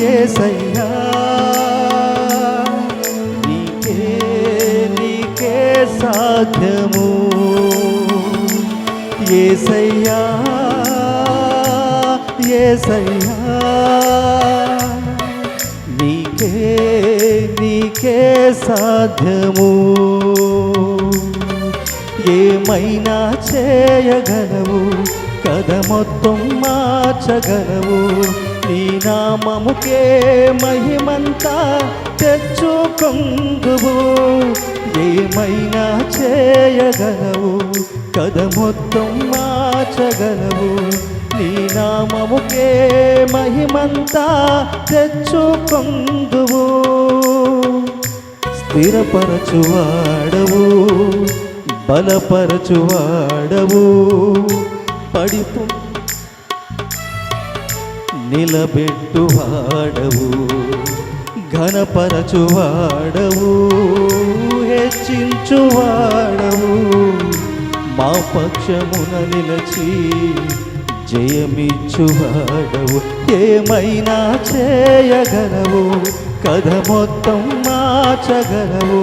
ఏసయ్యా నీకే నీకే సాధ్యము. ఏసయ్యా ఏసయ్యా. నీకే నీకే సాధ్యము. ఏమైనా చేయగలవు? కథ మొత్తం మార్చగలవు. నీ నామముకే మహిమంతా తెచ్చుకొందువు. ఏమైనా చేయగలవు? కథ మొత్తం మార్చగలవు. నీ నామముకే మహిమంతా తెచ్చుకొందువు. స్థిరపరచువాడవు బలపరచువాడవు. పడిపు నిలబెట్టువాడవు ఘనపరచువాడవు హెచ్చించువాడవు. మా పక్షమున నిలచి జయమిచ్చువాడవు. ఏమైనా చేయగలవు కథ మొత్తం మార్చగలవు.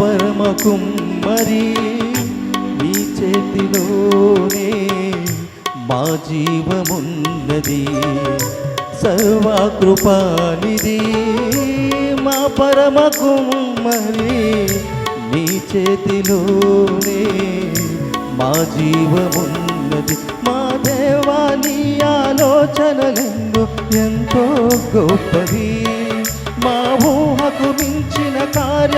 పరమ కుమ్మరి నీ చేతిలోనే మా జీవమున్నది. సర్వాకృపానిది మా పరమ కుమ్మరి నీ చేతిలోనే మా జీవమున్నది. మా దేవాని ఆలోచనలెందు ఎంతో గొప్పవి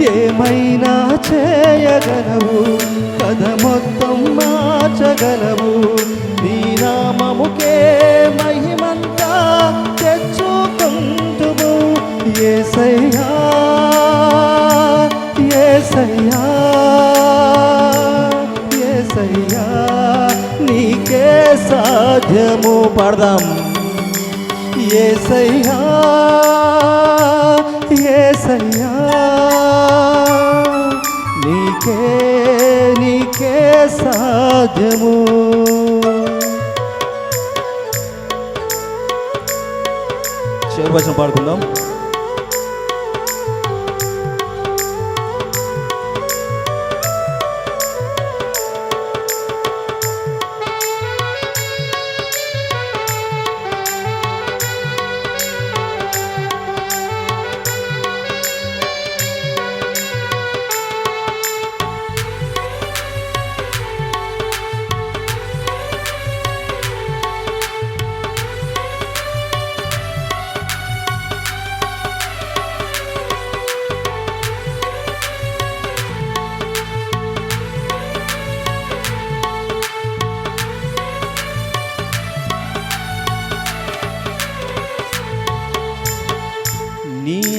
ఏమైనా చేయగలవు? కథ మొత్తం మార్చగలవు. నీ నామముకే మహిమంతా తెచ్చుకుందువు ఏసయ్యా ఏసయ్యా ఏసయ్యా నీకే సాధ్యము. పడదాం. ఏసయ్యా ఏసయ్యా నీకే నీకే సాధ్యము. చివరి వచనం పాడుకుందాం.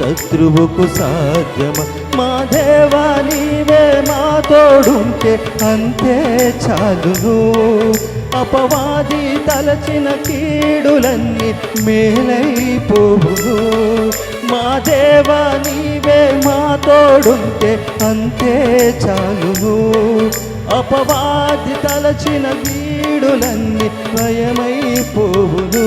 శత్రువుకు సాధ్యమ. మా దేవా నీవే మా తోడుంటే అంతే చాలును అపవాది తలచిన కీడులన్నీ మేలైపోవును. మా దేవా నీవే మా తోడుంటే అంతే చాలును అపవాది తలచిన కీడులన్నీ భయమైపోవును.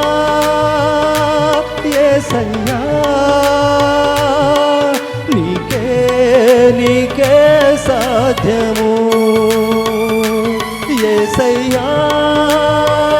nhau.